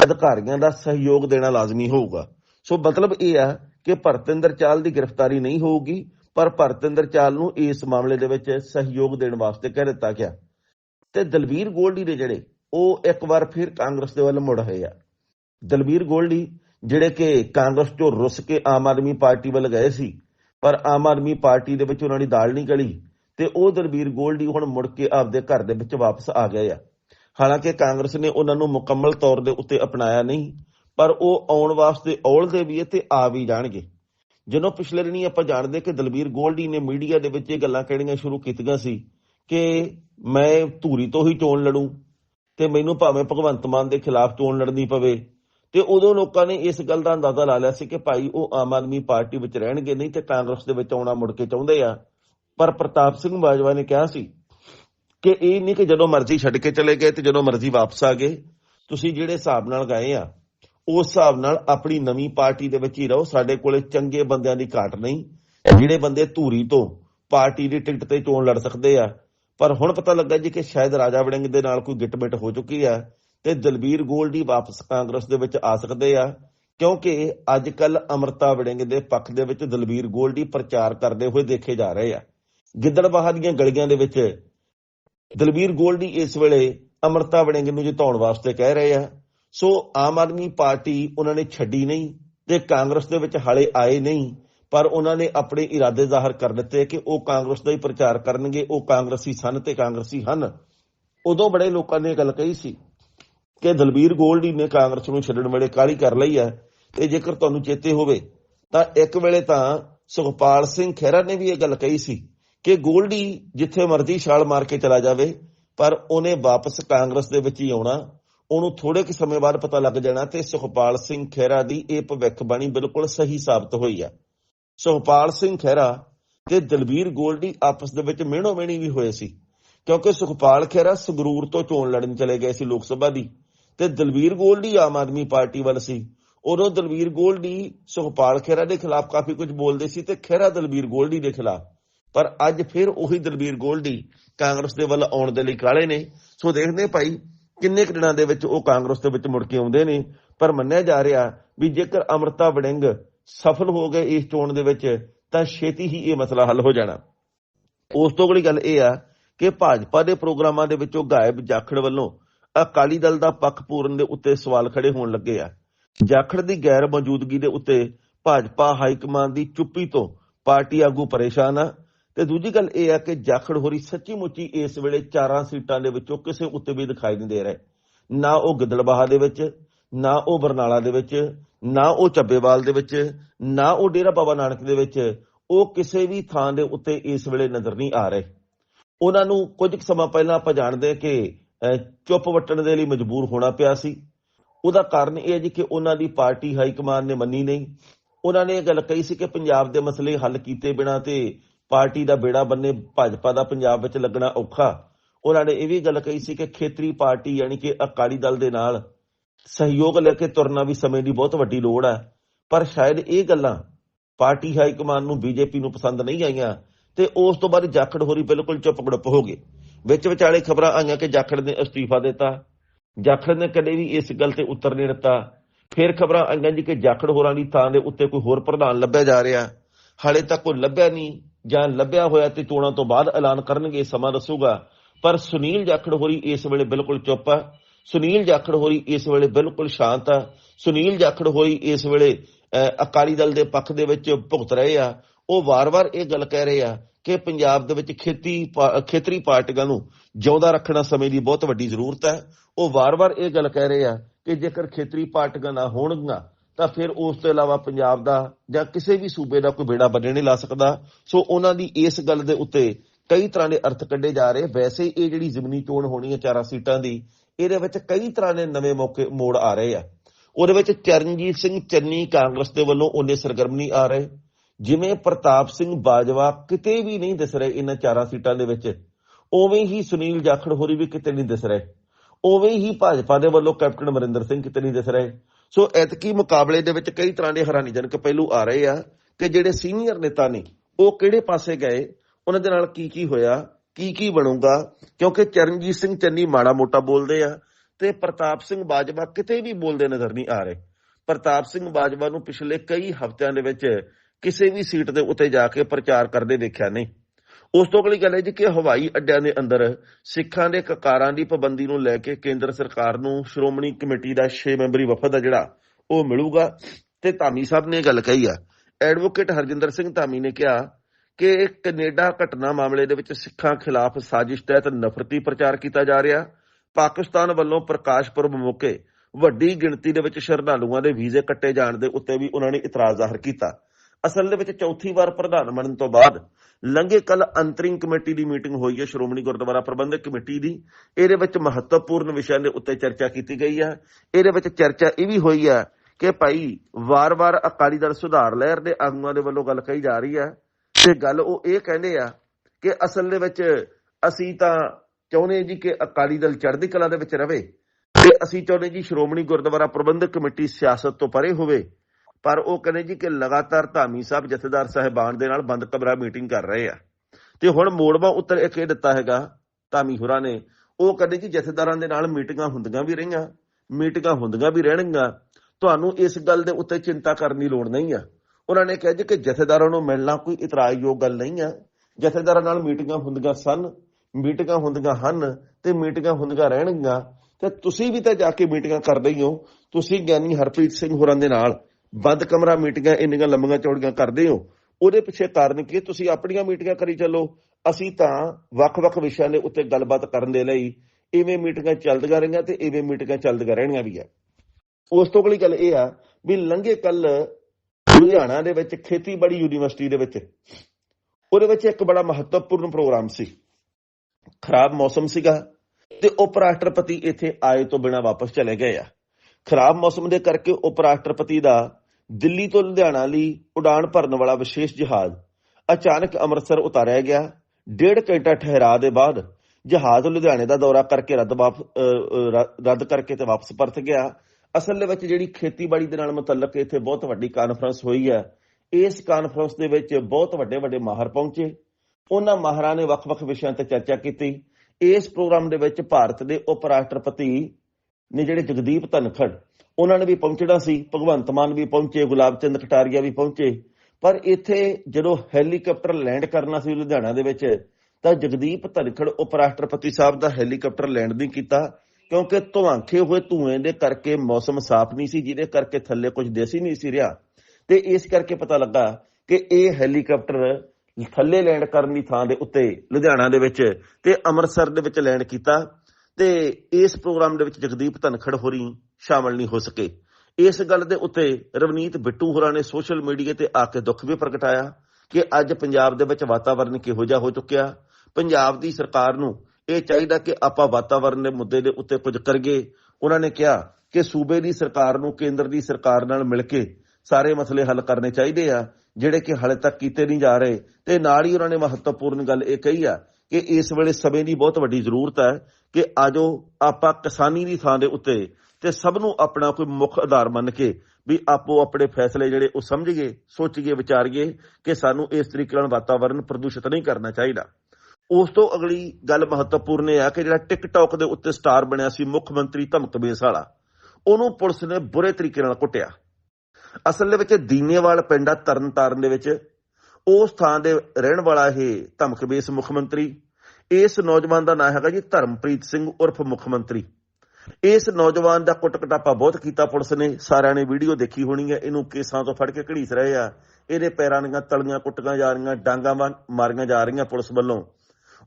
ਅਧਿਕਾਰੀਆਂ ਦਾ ਸਹਿਯੋਗ ਦੇਣਾ ਲਾਜ਼ਮੀ ਹੋਊਗਾ। ਸੋ ਮਤਲਬ ਇਹ ਆ ਕਿ ਭਰਤਿੰਦਰ ਚਾਲ ਦੀ ਗ੍ਰਿਫਤਾਰੀ ਨਹੀਂ ਹੋਊਗੀ, ਪਰ ਭਰਤਿੰਦਰ ਚਾਲ ਨੂੰ ਇਸ ਮਾਮਲੇ ਦੇ ਵਿੱਚ ਸਹਿਯੋਗ ਦੇਣ ਵਾਸਤੇ ਕਹਿ ਦਿੱਤਾ ਗਿਆ। ਤੇ ਦਲਵੀਰ ਗੋਲਡੀ ਦੇ ਜਿਹੜੇ, ਉਹ ਇੱਕ ਵਾਰ ਫਿਰ ਕਾਂਗਰਸ ਦੇ ਵੱਲ ਮੁੜ ਹੋਏ ਆ। ਦਲਵੀਰ ਗੋਲਡੀ, ਜਿਹੜੇ ਕਿ ਕਾਂਗਰਸ ਤੋਂ ਰੁੱਸ ਕੇ ਆਮ ਆਦਮੀ ਪਾਰਟੀ ਵੱਲ ਗਏ ਸੀ ਪਰ ਆਮ ਆਦਮੀ ਪਾਰਟੀ ਦੇ ਵਿੱਚ ਉਹਨਾਂ ਦੀ ਦਾਲ ਨਹੀਂ ਗਲੀ ਤੇ ਉਹ ਦਲਬੀਰ ਗੋਲਡੀ ਹੁਣ ਮੁੜ ਕੇ ਆਪਦੇ ਘਰ ਦੇ ਵਿੱਚ ਵਾਪਸ ਆ ਗਏ ਆ। ਹਾਲਾਂਕਿ ਕਾਂਗਰਸ ਨੇ ਉਹਨਾਂ ਨੂੰ ਮੁਕੰਮਲ ਤੌਰ ਦੇ ਉੱਤੇ ਅਪਣਾਇਆ ਨਹੀਂ, ਪਰ ਉਹ ਆਉਣ ਵਾਸਤੇ ਔਲਦੇ ਵੀ ਤੇ ਆ ਵੀ ਜਾਣਗੇ। ਜਦੋਂ ਪਿਛਲੇ ਦਿਨੀ ਆਪਾਂ ਜਾਣਦੇ ਕਿ ਦਲਬੀਰ ਗੋਲਡੀ ਨੇ ਮੀਡੀਆ ਦੇ ਵਿੱਚ ਇਹ ਗੱਲਾਂ ਕਹਿਣੀਆਂ ਸ਼ੁਰੂ ਕੀਤੀਆਂ ਸੀ ਕਿ ਮੈਂ ਧੂਰੀ ਤੋਂ ਹੀ ਚੋਣ ਲੜੂ ਤੇ ਮੈਨੂੰ ਭਾਵੇਂ ਭਗਵੰਤ ਮਾਨ ਦੇ ਖਿਲਾਫ ਚੋਣ ਲੜਨੀ ਪਵੇ ਤੇ ਉਦੋਂ ਲੋਕਾਂ ਨੇ ਇਸ ਗੱਲ ਦਾ ਅੰਦਾਜ਼ਾ ਲਾ ਲਿਆ ਸੀ ਕਿ ਭਾਈ ਉਹ ਆਮ ਆਦਮੀ ਪਾਰਟੀ ਵਿੱਚ ਰਹਿਣਗੇ ਨਹੀਂ ਤੇ ਕਾਂਗਰਸ ਦੇ ਵਿੱਚ ਆਉਣਾ ਮੁੜ ਕੇ ਚਾਹੁੰਦੇ ਆ। ਪਰ ਪ੍ਰਤਾਪ ਸਿੰਘ ਬਾਜਵਾ ਨੇ ਕਿਹਾ ਸੀ ਕਿ ਇਹ ਨਹੀਂ ਕਿ ਜਦੋਂ ਮਰਜ਼ੀ ਛੱਡ ਕੇ ਚਲੇ ਗਏ ਤੇ ਜਦੋਂ ਮਰਜ਼ੀ ਵਾਪਸ ਆ ਗਏ, ਤੁਸੀਂ ਜਿਹੜੇ ਹਿਸਾਬ ਨਾਲ ਗਏ ਆ, ਉਸ ਹਿਸਾਬ ਨਾਲ ਆਪਣੀ ਨਵੀਂ ਪਾਰਟੀ ਦੇ ਵਿੱਚ ਹੀ ਰਹੋ, ਸਾਡੇ ਕੋਲੇ ਚੰਗੇ ਬੰਦਿਆਂ ਦੀ ਘਾਟ ਨਹੀਂ। ਜਿਹੜੇ ਬੰਦੇ ਧੂਰੀ ਤੋਂ ਪਾਰਟੀ ਦੀ ਟਿਕਟ ਤੇ ਚੋਣ ਲੜ ਸਕਦੇ ਆ, ਪਰ ਹੁਣ ਪਤਾ ਲੱਗਾ ਜੀ ਕਿ ਸ਼ਾਇਦ ਰਾਜਾ ਵੜਿੰਗ ਦੇ ਨਾਲ ਕੋਈ ਗਿੱਟਮਿਟ ਹੋ ਚੁੱਕੀ ਆ ਤੇ ਦਲਬੀਰ ਗੋਲਡੀ ਵਾਪਸ ਕਾਂਗਰਸ ਦੇ ਵਿੱਚ ਆ ਸਕਦੇ ਆ, ਕਿਉਂਕਿ ਅੱਜ ਕੱਲ ਅਮਰਤਾ ਵੜਿੰਗ ਦੇ ਪੱਖ ਦੇ ਵਿੱਚ ਦਲਬੀਰ ਗੋਲਡੀ ਪ੍ਰਚਾਰ ਕਰਦੇ ਹੋਏ ਦੇਖੇ ਜਾ ਰਹੇ ਆ। ਗਿੱਦੜਬਾਹਾ ਦੀਆਂ ਗਲੀਆਂ ਦੇ ਵਿੱਚ ਦਲਬੀਰ ਗੋਲਡੀ ਇਸ ਵੇਲੇ ਅਮਰਤਾ ਵੜਿੰਗ ਨੂੰ ਜਿਤਾਉਣ ਵਾਸਤੇ ਕਹਿ ਰਹੇ ਆ। ਸੋ ਆਮ ਆਦਮੀ ਪਾਰਟੀ ਉਹਨਾਂ ਨੇ ਛੱਡੀ ਨਹੀਂ ਤੇ ਕਾਂਗਰਸ ਦੇ ਵਿੱਚ ਹਾਲੇ ਆਏ ਨਹੀਂ, ਪਰ ਉਹਨਾਂ ਨੇ ਆਪਣੇ ਇਰਾਦੇ ਜ਼ਾਹਰ ਕਰ ਦਿੱਤੇ ਕਿ ਉਹ ਕਾਂਗਰਸ ਦਾ ਹੀ ਪ੍ਰਚਾਰ ਕਰਨਗੇ, ਉਹ ਕਾਂਗਰਸੀ ਸਨ ਤੇ ਕਾਂਗਰਸੀ ਹਨ। ਉਦੋਂ ਬੜੇ ਲੋਕਾਂ ਨੇ ਗੱਲ ਕਹੀ ਸੀ ਕਿ ਦਲਬੀਰ ਗੋਲਡੀ ਨੇ ਕਾਂਗਰਸ ਨੂੰ ਛੱਡਣ ਵੇਲੇ ਕਾਲੀ ਕਰ ਲਈ ਹੈ ਤੇ ਜੇਕਰ ਤੁਹਾਨੂੰ ਚੇਤੇ ਹੋਵੇ, ਤਾਂ ਇੱਕ ਵੇਲੇ ਤਾਂ ਸੁਖਪਾਲ ਸਿੰਘ ਖਹਿਰਾ ਨੇ ਵੀ ਇਹ ਗੱਲ ਕਹੀ ਸੀ ਕਿ ਗੋਲਡੀ ਜਿੱਥੇ ਮਰਜ਼ੀ ਛਾਲ ਮਾਰ ਕੇ ਚਲਾ ਜਾਵੇ, ਪਰ ਉਹਨੇ ਵਾਪਸ ਕਾਂਗਰਸ ਦੇ ਵਿੱਚ ਹੀ ਆਉਣਾ, ਉਹਨੂੰ ਥੋੜੇ ਕਿ ਸਮੇਂ ਬਾਅਦ ਪਤਾ ਲੱਗ ਜਾਣਾ ਤੇ ਸੁਖਪਾਲ ਸਿੰਘ ਖਹਿਰਾ ਦੀ ਇਹ ਭਵਿੱਖਬਾਣੀ ਬਿਲਕੁਲ ਸਹੀ ਸਾਬਤ ਹੋਈ ਆ ਸੁਖਪਾਲ ਸਿੰਘ ਖਹਿਰਾ ਤੇ ਦਲਬੀਰ ਗੋਲਡੀ ਆਪਸ ਦੇ ਵਿੱਚ ਮਿਹਣੋ ਮਿਹਣੀ ਵੀ ਹੋਏ ਸੀ, ਕਿਉਂਕਿ ਸੁਖਪਾਲ ਖਹਿਰਾ ਸੰਗਰੂਰ ਤੋਂ ਚੋਣ ਲੜਨ ਚਲੇ ਗਏ ਸੀ ਲੋਕ ਸਭਾ ਦੀ। ਤੇ ਦਲਬੀਰ ਗੋਲਡੀ ਆਮ ਆਦਮੀ ਪਾਰਟੀ ਵੱਲ ਸੀ। ਉਦੋਂ ਦਲਬੀਰ ਗੋਲਡੀ ਸੁਖਪਾਲ ਖਹਿਰਾ ਦੇ ਖਿਲਾਫ ਕਾਫੀ ਕੁਝ ਬੋਲਦੇ ਸੀ ਤੇ ਖਹਿਰਾ ਦਲਬੀਰ ਗੋਲਡੀ ਦੇ ਖਿਲਾਫ। ਪਰ ਅੱਜ ਫਿਰ ਉਹੀ ਦਲਬੀਰ ਗੋਲਡੀ ਕਾਂਗਰਸ ਦੇ ਵੱਲ ਆਉਣ ਦੇ ਲਈ ਕਾਲੇ ਨੇ। ਸੋ ਦੇਖਦੇ ਭਾਈ, ਕਿੰਨੇ ਦਿਨਾਂ ਦੇ ਵਿੱਚ ਉਹ ਕਾਂਗਰਸ ਦੇ ਵਿੱਚ ਮੁੜ ਕੇ ਆਉਂਦੇ ਨੇ। ਪਰ ਮੰਨਿਆ ਜਾ ਰਿਹਾ ਵੀ ਜੇਕਰ ਅਮਰਤਾ ਵੜਿੰਗ ਸਫਲ ਹੋ ਗਏ ਇਸ ਚੋਣ ਦੇ ਵਿੱਚ, ਤਾਂ ਛੇਤੀ ਹੀ ਇਹ ਮਸਲਾ ਹੱਲ ਹੋ ਜਾਣਾ। ਉਸ ਤੋਂ ਅਗਲੀ ਗੱਲ ਇਹ ਆ ਕਿ ਭਾਜਪਾ ਦੇ ਪ੍ਰੋਗਰਾਮਾਂ ਦੇ ਵਿੱਚੋਂ ਗਾਇਬ ਜਾਖੜ ਵੱਲੋਂ ਅਕਾਲੀ ਦਲ ਦਾ ਪੱਖ ਪੂਰਨ ਦੇ ਉੱਤੇ ਸਵਾਲ ਖੜੇ ਹੋਣ ਲੱਗੇ ਆ। ਜਾਖੜ ਦੀ ਗੈਰ ਮੌਜੂਦਗੀ ਦੇ ਉੱਤੇ ਭਾਜਪਾ ਹਾਈ ਕਮਾਂਡ ਦੀ ਚੁੱਪੀ ਤੋਂ ਪਾਰਟੀ ਆਗੂ ਪਰੇਸ਼ਾਨ ਆ। ਤੇ ਦੂਜੀ ਗੱਲ ਇਹ ਆ ਕਿ ਜਾਖੜ ਹੋਰੀ ਸੱਚੀ ਮੁੱਚੀ ਇਸ ਵੇਲੇ ਚਾਰਾਂ ਸੀਟਾਂ ਦੇ ਵਿੱਚੋਂ ਕਿਸੇ ਉੱਤੇ ਵੀ ਦਿਖਾਈ ਨਹੀਂ ਦੇ ਰਹੇ। ਨਾ ਉਹ ਗਿੱਦੜਬਾਹਾ ਦੇ ਵਿੱਚ, ਨਾ ਉਹ ਬਰਨਾਲਾ ਦੇ ਵਿੱਚ, ਨਾ ਉਹ ਚੱਬੇਵਾਲ ਦੇ ਵਿੱਚ, ਨਾ ਉਹ ਡੇਰਾ ਬਾਬਾ ਨਾਨਕ ਦੇ ਵਿੱਚ, ਉਹ ਕਿਸੇ ਵੀ ਥਾਂ ਦੇ ਉੱਤੇ ਇਸ ਵੇਲੇ ਨਜ਼ਰ ਨਹੀਂ ਆ ਰਹੇ। ਉਹਨਾਂ ਨੂੰ ਕੁਝ ਸਮਾਂ ਪਹਿਲਾਂ ਆਪਾਂ ਜਾਣਦੇ ਕਿ ਚੁੱਪ ਵੱਟਣ ਦੇ ਲਈ ਮਜਬੂਰ ਹੋਣਾ ਪਿਆ ਸੀ। ਉਹਦਾ ਕਾਰਨ ਇਹ ਹੈ ਜੀ ਕਿ ਉਹਨਾਂ ਦੀ ਪਾਰਟੀ ਹਾਈ ਕਮਾਨ ਨੇ ਮੰਨੀ ਨਹੀਂ। ਉਹਨਾਂ ਨੇ ਇਹ ਗੱਲ ਕਹੀ ਸੀ ਕਿ ਪੰਜਾਬ ਦੇ ਮਸਲੇ ਹੱਲ ਕੀਤੇ ਬਿਨਾ ਤੇ ਪਾਰਟੀ ਦਾ ਬੇੜਾ ਬੰਨੇ ਭਾਜਪਾ ਦਾ ਪੰਜਾਬ ਵਿੱਚ ਲੱਗਣਾ ਔਖਾ। ਉਹਨਾਂ ਨੇ ਇਹ ਵੀ ਗੱਲ ਕਹੀ ਸੀ ਕਿ ਖੇਤਰੀ ਪਾਰਟੀ ਯਾਨੀ ਕਿ ਅਕਾਲੀ ਦਲ ਦੇ ਨਾਲ ਸਹਿਯੋਗ ਲੈ ਕੇ ਤੁਰਨਾ ਵੀ ਸਮੇਂ ਦੀ ਬਹੁਤ ਵੱਡੀ ਲੋੜ ਹੈ। ਪਰ ਸ਼ਾਇਦ ਇਹ ਗੱਲਾਂ ਪਾਰਟੀ ਹਾਈ ਕਮਾਨ ਨੂੰ ਬੀਜੇਪੀ ਨੂੰ ਪਸੰਦ ਨਹੀਂ ਆਈਆਂ ਤੇ ਉਸ ਤੋਂ ਬਾਅਦ ਜਾਖੜ ਹੋਰੀ ਬਿਲਕੁਲ ਚੁੱਪ ਗੜਪ ਹੋ ਗਏ। ਵਿੱਚ ਵਿਚਾਲੇ ਖਬਰਾਂ ਆਈਆਂ ਕਿ ਜਾਖੜ ਨੇ ਅਸਤੀਫਾ ਦਿੱਤਾ। ਜਾਖੜ ਨੇ ਕਦੇ ਵੀ ਇਸ ਗੱਲ ਤੇ ਉੱਤਰ ਨਹੀਂ ਦਿੱਤਾ। ਫਿਰ ਖਬਰਾਂ ਆਈਆਂ ਜੀ ਕਿ ਜਾਖੜ ਹੋਰਾਂ ਦੀ ਥਾਂ ਦੇ ਉੱਤੇ ਕੋਈ ਹੋਰ ਪ੍ਰਧਾਨ ਲੱਭਿਆ ਜਾ ਰਿਹਾ। ਹਾਲੇ ਤੱਕ ਕੋਈ ਲੱਭਿਆ ਨਹੀਂ ਜਾਂ ਲੱਭਿਆ ਹੋਇਆ ਤੇ ਚੋਣਾਂ ਤੋਂ ਬਾਅਦ ਐਲਾਨ ਕਰਨਗੇ ਸਮਾਂ ਦੱਸੂਗਾ। ਪਰ ਸੁਨੀਲ ਜਾਖੜ ਹੋਰੀ ਇਸ ਵੇਲੇ ਬਿਲਕੁਲ ਚੁੱਪ ਆ। ਸੁਨੀਲ ਜਾਖੜ ਹੋਰੀ ਇਸ ਵੇਲੇ ਬਿਲਕੁਲ ਸ਼ਾਂਤ ਆ। ਸੁਨੀਲ ਜਾਖੜ ਹੋਰੀ ਇਸ ਵੇਲੇ ਅਕਾਲੀ ਦਲ ਦੇ ਪੱਖ ਦੇ ਵਿੱਚ ਭੁਗਤ ਰਹੇ ਆ। ਉਹ ਵਾਰ-ਵਾਰ ਇਹ ਗੱਲ ਕਹਿ ਰਹੇ ਆ ਕਿ ਪੰਜਾਬ ਦੇ ਵਿੱਚ ਖੇਤੀ ਖੇਤਰੀ ਪਾਰਟੀਆਂ ਨੂੰ ਜਿਉਂਦਾ ਰੱਖਣਾ ਸਮੇਂ ਦੀ ਬਹੁਤ ਵੱਡੀ ਜ਼ਰੂਰਤ ਹੈ। ਉਹ ਵਾਰ-ਵਾਰ ਇਹ ਗੱਲ ਕਹਿ ਰਹੇ ਆ ਕਿ ਜੇਕਰ ਖੇਤਰੀ ਪਾਰਟੀਆਂ ਨਾ ਹੋਣਗੀਆਂ, ਤਾਂ ਫਿਰ ਉਸ ਤੋਂ ਇਲਾਵਾ ਪੰਜਾਬ ਦਾ ਜਾਂ ਕਿਸੇ ਵੀ ਸੂਬੇ ਦਾ ਕੋਈ ਬੇੜਾ ਬੰਨੇ ਨਹੀਂ ਲਾ ਸਕਦਾ। ਸੋ ਉਹਨਾਂ ਦੀ ਇਸ ਗੱਲ ਦੇ ਉੱਤੇ ਕਈ ਤਰ੍ਹਾਂ ਦੇ ਅਰਥ ਕੱਢੇ ਜਾ ਰਹੇ। ਵੈਸੇ ਇਹ ਜਿਹੜੀ ਜ਼ਮਨੀ ਚੋਣ ਹੋਣੀ ਹੈ ਚਾਰਾਂ ਸੀਟਾਂ ਦੀ, ਇਹਦੇ ਵਿੱਚ ਕਈ ਤਰ੍ਹਾਂ ਦੇ ਨਵੇਂ ਮੌਕੇ ਮੋੜ ਆ ਰਹੇ ਆ। ਉਹਦੇ ਵਿੱਚ ਚਰਨਜੀਤ ਸਿੰਘ ਚੰਨੀ ਕਾਂਗਰਸ ਦੇ ਵੱਲੋਂ ਉਹਨੇ ਸਰਗਰਮ ਨਹੀਂ ਆ ਰਹੇ। ਜਿਵੇਂ ਪ੍ਰਤਾਪ ਸਿੰਘ ਬਾਜਵਾ ਕਿਤੇ ਵੀ ਨਹੀਂ ਦਿਸ ਰਹੇ ਇਹਨਾਂ ਚਾਰਾਂ ਸੀਟਾਂ ਦੇ ਵਿੱਚ, ਉਵੇਂ ਹੀ ਸੁਨੀਲ ਜਾਖੜ ਹੋਰੀ ਵੀ ਕਿਤੇ ਨਹੀਂ ਦਿਸ ਰਹੇ। ਉਵੇਂ ਹੀ ਭਾਜਪਾ ਦੇ ਵੱਲੋਂ ਕੈਪਟਨ ਅਮਰਿੰਦਰ ਸਿੰਘ ਕਿਤੇ ਨਹੀਂ ਦਿਸ ਰਹੇ। ਸੋ ਐਤਕੀ ਮੁਕਾਬਲੇ ਦੇ ਵਿੱਚ ਕਈ ਤਰ੍ਹਾਂ ਦੇ ਹੈਰਾਨੀਜਨਕ ਪਹਿਲੂ ਆ ਰਹੇ ਆ ਕਿ ਜਿਹੜੇ ਸੀਨੀਅਰ ਨੇਤਾ ਨੇ, ਉਹ ਕਿਹੜੇ ਪਾਸੇ ਗਏ, ਉਹਨਾਂ ਦੇ ਨਾਲ ਕੀ ਕੀ ਹੋਇਆ ਕੀ ਕੀ ਬਣੂਗਾ, ਕਿਉਂਕਿ ਚਰਨਜੀਤ ਸਿੰਘ ਚੰਨੀ ਮਾੜਾ ਮੋਟਾ ਬੋਲਦੇ ਆ ਤੇ ਪ੍ਰਤਾਪ ਸਿੰਘ ਬਾਜਵਾ ਕਿਤੇ ਵੀ ਬੋਲਦੇ ਨਜ਼ਰ ਨਹੀਂ ਆ ਰਹੇ। ਪ੍ਰਤਾਪ ਸਿੰਘ ਬਾਜਵਾ ਨੂੰ ਪਿਛਲੇ ਕਈ ਹਫ਼ਤਿਆਂ ਦੇ ਵਿੱਚ ਕਿਸੇ ਵੀ ਸੀਟ ਦੇ ਉੱਤੇ ਜਾ ਕੇ ਪ੍ਰਚਾਰ ਕਰਦੇ ਦੇਖਿਆ ਨਹੀਂ। ਉਸ ਤੋਂ ਅਗਲੀ ਗੱਲ ਹੈ ਜੀ ਕਿ ਹਵਾਈ ਅੱਡਿਆਂ ਦੇ ਅੰਦਰ ਸਿੱਖਾਂ ਦੇ ਕਕਾਰਾਂ ਦੀ ਪਾਬੰਦੀ ਨੂੰ ਲੈ ਕੇ ਕੇਂਦਰ ਸਰਕਾਰ ਨੂੰ ਸ਼੍ਰੋਮਣੀ ਕਮੇਟੀ ਦਾ 6 ਮੈਂਬਰੀ ਵਫਦ ਆ ਜਿਹੜਾ, ਉਹ ਮਿਲੂਗਾ। ਤੇ ਧਾਮੀ ਸਾਹਿਬ ਨੇ ਇਹ ਗੱਲ ਕਹੀ ਆ। ਐਡਵੋਕੇਟ ਹਰਜਿੰਦਰ ਸਿੰਘ ਧਾਮੀ ਨੇ ਕਿਹਾ ਕਿ ਕੈਨੇਡਾ ਘਟਨਾ ਮਾਮਲੇ ਦੇ ਵਿੱਚ ਸਿੱਖਾਂ ਖਿਲਾਫ ਸਾਜ਼ਿਸ਼ ਤਹਿਤ ਨਫ਼ਰਤੀ ਪ੍ਰਚਾਰ ਕੀਤਾ ਜਾ ਰਿਹਾ। ਪਾਕਿਸਤਾਨ ਵੱਲੋਂ ਪ੍ਰਕਾਸ਼ ਪੁਰਬ ਮੌਕੇ ਵੱਡੀ ਗਿਣਤੀ ਦੇ ਵਿੱਚ ਸ਼ਰਧਾਲੂਆਂ ਦੇ ਵੀਜ਼ੇ ਕੱਟੇ ਜਾਣ ਦੇ ਉੱਤੇ ਵੀ ਉਹਨਾਂ ਨੇ ਇਤਰਾਜ਼ ਜ਼ਾਹਰ ਕੀਤਾ। ਅਸਲ ਦੇ ਵਿੱਚ ਚੌਥੀ ਵਾਰ ਪ੍ਰਧਾਨ ਬਣਨ ਤੋਂ ਬਾਅਦ ਲੰਘੇ ਕੱਲ ਅੰਤਰਿੰਗ ਕਮੇਟੀ ਦੀ ਮੀਟਿੰਗ ਹੋਈ ਹੈ, ਸ਼੍ਰੋਮਣੀ ਗੁਰਦੁਆਰਾ ਪ੍ਰਬੰਧਕ ਕਮੇਟੀ ਦੀ। ਇਹਦੇ ਵਿੱਚ ਮਹੱਤਵਪੂਰਨ ਵਿਸ਼ਿਆਂ ਦੇ ਉੱਤੇ ਚਰਚਾ ਕੀਤੀ ਗਈ ਹੈ। ਇਹਦੇ ਵਿੱਚ ਚਰਚਾ ਇਹ ਵੀ ਹੋਈ ਹੈ ਕਿ ਭਾਈ ਵਾਰ-ਵਾਰ ਅਕਾਲੀ ਦਲ ਸੁਧਾਰ ਲਹਿਰ ਦੇ ਆਗੂਆਂ ਦੇ ਵੱਲੋਂ ਗੱਲ ਕਹੀ ਜਾ ਰਹੀ ਹੈ ਤੇ ਗੱਲ ਉਹ ਇਹ ਕਹਿੰਦੇ ਆ ਕਿ ਅਸਲ ਦੇ ਵਿੱਚ ਅਸੀਂ ਤਾਂ ਚਾਹੁੰਦੇ ਜੀ ਕਿ ਅਕਾਲੀ ਦਲ ਚੜ੍ਹਦੀ ਕਲਾ ਦੇ ਵਿੱਚ ਰਵੇ ਤੇ ਅਸੀਂ ਚਾਹੁੰਦੇ ਜੀ ਸ਼੍ਰੋਮਣੀ ਗੁਰਦੁਆਰਾ ਪ੍ਰਬੰਧਕ ਕਮੇਟੀ ਸਿਆਸਤ ਤੋਂ ਪਰੇ ਹੋਵੇ। ਪਰ ਉਹ ਕਹਿੰਦੇ ਜੀ ਕਿ ਲਗਾਤਾਰ ਧਾਮੀ ਸਾਹਿਬ ਜਥੇਦਾਰ ਸਾਹਿਬਾਨ ਦੇ ਨਾਲ ਬੰਦ ਕਮਰਾ ਮੀਟਿੰਗ ਕਰ ਰਹੇ ਆ। ਤੇ ਹੁਣ ਮੋੜਵਾ ਉੱਤਰ ਇੱਕ ਇਹ ਦਿੱਤਾ ਹੈਗਾ, ਧਾਮੀ ਹੁਰਾਂ ਨੇ, ਉਹ ਕਹਿੰਦੇ ਜੀ ਜਥੇਦਾਰਾਂ ਦੇ ਨਾਲ ਮੀਟਿੰਗਾਂ ਹੁੰਦੀਆਂ ਵੀ ਰਹੀਆਂ, ਮੀਟਿੰਗਾਂ ਹੁੰਦੀਆਂ ਵੀ ਰਹਿਣਗੀਆਂ, ਤੁਹਾਨੂੰ ਇਸ ਗੱਲ ਦੇ ਉੱਤੇ ਚਿੰਤਾ ਕਰਨ ਦੀ ਲੋੜ ਨਹੀਂ ਆ। ਉਹਨਾਂ ਨੇ ਕਿਹਾ ਜੀ ਕਿ ਜਥੇਦਾਰਾਂ ਨੂੰ ਮਿਲਣਾ ਕੋਈ ਇਤਰਾਜ਼ਯੋਗ ਗੱਲ ਨਹੀਂ ਆ। ਜਥੇਦਾਰਾਂ ਨਾਲ ਮੀਟਿੰਗਾਂ ਹੁੰਦੀਆਂ ਸਨ, ਮੀਟਿੰਗਾਂ ਹੁੰਦੀਆਂ ਹਨ ਤੇ ਮੀਟਿੰਗਾਂ ਹੁੰਦੀਆਂ ਰਹਿਣਗੀਆਂ। ਤੇ ਤੁਸੀਂ ਵੀ ਤਾਂ ਜਾ ਕੇ ਮੀਟਿੰਗਾਂ ਕਰਦੇ ਹੀ ਹੋ। ਤੁਸੀਂ ਗਿਆਨੀ ਹਰਪ੍ਰੀਤ ਸਿੰਘ ਹੋਰਾਂ ਦੇ ਨਾਲ ਬੰਦ ਕਮਰਾ ਮੀਟਿੰਗਾਂ, ਇੰਨੀਆਂ ਲੰਮੀਆਂ ਚੌੜੀਆਂ ਕਰਦੇ ਹੋ। ਉਹਦੇ ਪਿੱਛੇ ਕਾਰਨ ਕੀ ਤੁਸੀਂ ਆਪਣੀਆਂ ਮੀਟਿੰਗਾਂ ਕਰੀ ਚੱਲੋ। ਅਸੀਂ ਤਾਂ ਵੱਖ-ਵੱਖ ਵਿਸ਼ਿਆਂ ਦੇ ਉੱਤੇ ਗੱਲਬਾਤ ਕਰਨ ਦੇ ਲਈ ਇਵੇਂ ਮੀਟਿੰਗਾਂ ਚੱਲਦੀਆਂ ਰਹੀਆਂ ਤੇ ਇਵੇਂ ਮੀਟਿੰਗਾਂ ਚੱਲਦੀਆਂ ਰਹਿਣੀਆਂ ਵੀ ਆ। ਉਸ ਤੋਂ ਅਗਲੀ ਗੱਲ ਇਹ ਆ ਵੀ ਲੰਘੇ ਕੱਲ ਲੁਧਿਆਣਾ ਦੇ ਵਿੱਚ ਖੇਤੀਬਾੜੀ ਯੂਨੀਵਰਸਿਟੀ ਦੇ ਵਿੱਚ। ਉਹਦੇ ਵਿੱਚ ਇੱਕ ਬੜਾ ਮਹੱਤਵਪੂਰਨ ਪ੍ਰੋਗਰਾਮ ਸੀ। ਖਰਾਬ ਮੌਸਮ ਸੀਗਾ ਤੇ ਉਪ ਰਾਸ਼ਟਰਪਤੀ ਇੱਥੇ ਆਏ ਤੋਂ ਬਿਨਾ ਵਾਪਸ ਚਲੇ ਗਏ ਆ। ਖਰਾਬ ਮੌਸਮ ਦੇ ਕਰਕੇ ਉਪ ਰਾਸ਼ਟਰਪਤੀ ਦਾ ਦਿੱਲੀ ਤੋਂ ਲੁਧਿਆਣਾ ਲਈ ਉਡਾਣ ਭਰਨ ਵਾਲਾ ਵਿਸ਼ੇਸ਼ ਜਹਾਜ਼ ਅਚਾਨਕ ਅੰਮ੍ਰਿਤਸਰ ਉਤਾਰਿਆ ਗਿਆ। ਡੇਢ ਘੰਟਾ ਠਹਿਰਾ ਦੇ ਬਾਅਦ ਜਹਾਜ਼ ਲੁਧਿਆਣੇ ਦਾ ਦੌਰਾ ਕਰਕੇ ਰੱਦ ਰੱਦ ਕਰਕੇ ਤੇ ਵਾਪਸ ਪਰਤ ਗਿਆ। ਅਸਲ ਦੇ ਵਿੱਚ ਜਿਹੜੀ ਖੇਤੀਬਾੜੀ ਦੇ ਨਾਲ ਮੁਤਲਕ ਇੱਥੇ ਬਹੁਤ ਵੱਡੀ ਕਾਨਫਰੰਸ ਹੋਈ ਹੈ। ਇਸ ਕਾਨਫਰੰਸ ਦੇ ਵਿੱਚ ਬਹੁਤ ਵੱਡੇ ਵੱਡੇ ਮਾਹਰ ਪਹੁੰਚੇ। ਉਹਨਾਂ ਮਾਹਰਾਂ ਨੇ ਵੱਖ-ਵੱਖ ਵਿਸ਼ਿਆਂ ਤੇ ਚਰਚਾ ਕੀਤੀ। ਇਸ ਪ੍ਰੋਗਰਾਮ ਦੇ ਵਿੱਚ ਭਾਰਤ ਦੇ ਉਪ ਰਾਸ਼ਟਰਪਤੀ ਨੇ ਜਿਹੜੇ ਜਗਦੀਪ ਧਨਖੜ ਉਹਨਾਂ ਨੇ ਵੀ ਪਹੁੰਚਣਾ ਸੀ, ਭਗਵੰਤ ਮਾਨ ਵੀ ਪਹੁੰਚੇ, ਗੁਲਾਬ ਚੰਦ ਕਟਾਰੀਆ ਵੀ ਪਹੁੰਚੇ। ਪਰ ਇੱਥੇ ਜਦੋਂ ਹੈਲੀਕਾਪਟਰ ਲੈਂਡ ਕਰਨਾ ਸੀ ਲੁਧਿਆਣਾ ਦੇ ਵਿੱਚ, ਤਾਂ ਜਗਦੀਪ ਧਨਖੜ ਉਪ ਰਾਸ਼ਟਰਪਤੀ ਸਾਹਿਬ ਦਾ ਹੈਲੀਕਾਪਟਰ ਲੈਂਡ ਨਹੀਂ ਕੀਤਾ, ਕਿਉਂਕਿ ਧੁਆਂਖੇ ਹੋਏ ਧੂਏ ਦੇ ਕਰਕੇ ਮੌਸਮ ਸਾਫ਼ ਨਹੀਂ ਸੀ, ਜਿਹਦੇ ਕਰਕੇ ਥੱਲੇ ਕੁਝ ਦਿਸ ਹੀ ਨਹੀਂ ਸੀ ਰਿਹਾ। ਤੇ ਇਸ ਕਰਕੇ ਪਤਾ ਲੱਗਾ ਕਿ ਇਹ ਹੈਲੀਕਾਪਟਰ ਥੱਲੇ ਲੈਂਡ ਕਰਨ ਦੀ ਥਾਂ ਦੇ ਉੱਤੇ ਲੁਧਿਆਣਾ ਦੇ ਵਿੱਚ ਤੇ ਅੰਮ੍ਰਿਤਸਰ ਦੇ ਵਿੱਚ ਲੈਂਡ ਕੀਤਾ। ਤੇ ਇਸ ਪ੍ਰੋਗਰਾਮ ਦੇ ਵਿੱਚ ਜਗਦੀਪ ਧਨਖੜ ਹੋਰੀ ਸ਼ਾਮਲ ਨਹੀਂ ਹੋ ਸਕੇ। ਇਸ ਗੱਲ ਦੇ ਉੱਤੇ ਰਵਨੀਤ ਬਿੱਟੂ ਹੋਰਾਂ ਨੇ ਸੋਸ਼ਲ ਮੀਡੀਆ ਤੇ ਆ ਕੇ ਦੁੱਖ ਵੀ ਪ੍ਰਗਟਾਇਆ ਕਿ ਅੱਜ ਪੰਜਾਬ ਦੇ ਵਿੱਚ ਵਾਤਾਵਰਣ ਕਿਹੋ ਜਿਹਾ ਹੋ ਚੁੱਕਿਆ। ਪੰਜਾਬ ਦੀ ਸਰਕਾਰ ਨੂੰ ਇਹ ਚਾਹੀਦਾ ਕਿ ਆਪਾਂ ਵਾਤਾਵਰਣ ਦੇ ਮੁੱਦੇ ਦੇ ਉੱਤੇ ਕੁਝ ਕਰੀਏ। ਉਹਨਾਂ ਨੇ ਕਿਹਾ ਕਿ ਸੂਬੇ ਦੀ ਸਰਕਾਰ ਨੂੰ ਕੇਂਦਰ ਦੀ ਸਰਕਾਰ ਨਾਲ ਮਿਲ ਕੇ ਸਾਰੇ ਮਸਲੇ ਹੱਲ ਕਰਨੇ ਚਾਹੀਦੇ ਆ, ਜਿਹੜੇ ਕਿ ਹਾਲੇ ਤੱਕ ਕੀਤੇ ਨਹੀਂ ਜਾ ਰਹੇ। ਤੇ ਨਾਲ ਹੀ ਉਹਨਾਂ ਨੇ ਮਹੱਤਵਪੂਰਨ ਗੱਲ ਇਹ ਕਹੀ ਆ ਕਿ ਇਸ ਵੇਲੇ ਸਮੇਂ ਦੀ ਬਹੁਤ ਵੱਡੀ ਜ਼ਰੂਰਤ ਹੈ ਕਿ ਆਜੋ ਆਪਾਂ ਕਿਸਾਨੀ ਦੀ ਥਾਂ ਦੇ ਉੱਤੇ ਤੇ ਸਭ ਨੂੰ ਆਪਣਾ ਕੋਈ ਮੁੱਖ ਆਧਾਰ ਮੰਨ ਕੇ ਵੀ ਆਪੋ ਆਪਣੇ ਫੈਸਲੇ ਜਿਹੜੇ ਉਹ ਸਮਝੀਏ, ਸੋਚੀਏ, ਵਿਚਾਰੀਏ ਕਿ ਸਾਨੂੰ ਇਸ ਤਰੀਕੇ ਨਾਲ ਵਾਤਾਵਰਣ ਪ੍ਰਦੂਸ਼ਿਤ ਨਹੀਂ ਕਰਨਾ ਚਾਹੀਦਾ। ਉਸ ਤੋਂ ਅਗਲੀ ਗੱਲ ਮਹੱਤਵਪੂਰਨ ਇਹ ਆ ਕਿ ਜਿਹੜਾ ਟਿਕਟੌਕ ਦੇ ਉੱਤੇ ਸਟਾਰ ਬਣਿਆ ਸੀ ਮੁੱਖ ਮੰਤਰੀ ਧਮਕ ਬੇਸ ਵਾਲਾ ਉਹਨੂੰ ਪੁਲਿਸ ਨੇ ਬੁਰੇ ਤਰੀਕੇ ਨਾਲ ਕੁੱਟਿਆ। ਅਸਲ ਦੇ ਵਿੱਚ ਦੀਨੇਵਾਲ ਪਿੰਡਾ ਤਰਨਤਾਰਨ ਦੇ ਵਿੱਚ, ਉਸ ਥਾਂ ਦੇ ਰਹਿਣ ਵਾਲਾ ਇਹ ਧਮਕਬੇਸ ਮੁੱਖ ਮੰਤਰੀ, ਇਸ ਨੌਜਵਾਨ ਦਾ ਨਾਮ ਹੈਗਾ ਜੀ ਧਰਮਪ੍ਰੀਤ ਸਿੰਘ ਉਰਫ ਮੁੱਖ ਮੰਤਰੀ। ਇਸ ਨੌਜਵਾਨ ਦਾ ਕੁੱਟ ਕਟਾਪਾ ਬਹੁਤ ਕੀਤਾ ਪੁਲਿਸ ਨੇ। ਸਾਰਿਆਂ ਨੇ ਵੀਡੀਓ ਦੇਖੀ ਹੋਣੀ ਹੈ। ਇਹਨੂੰ ਕੇਸਾਂ ਤੋਂ ਫੜ ਕੇ ਘੜੀਸ ਰਹੇ ਆ। ਇਹਦੇ ਪੈਰਾਂ ਦੀਆਂ ਤਲੀਆਂ ਕੁੱਟੀਆਂ ਜਾ ਰਹੀਆਂ, ਡਾਂਗਾਂ ਮਾਰ- ਮਾਰੀਆਂ ਜਾ ਰਹੀਆਂ ਪੁਲਿਸ ਵੱਲੋਂ।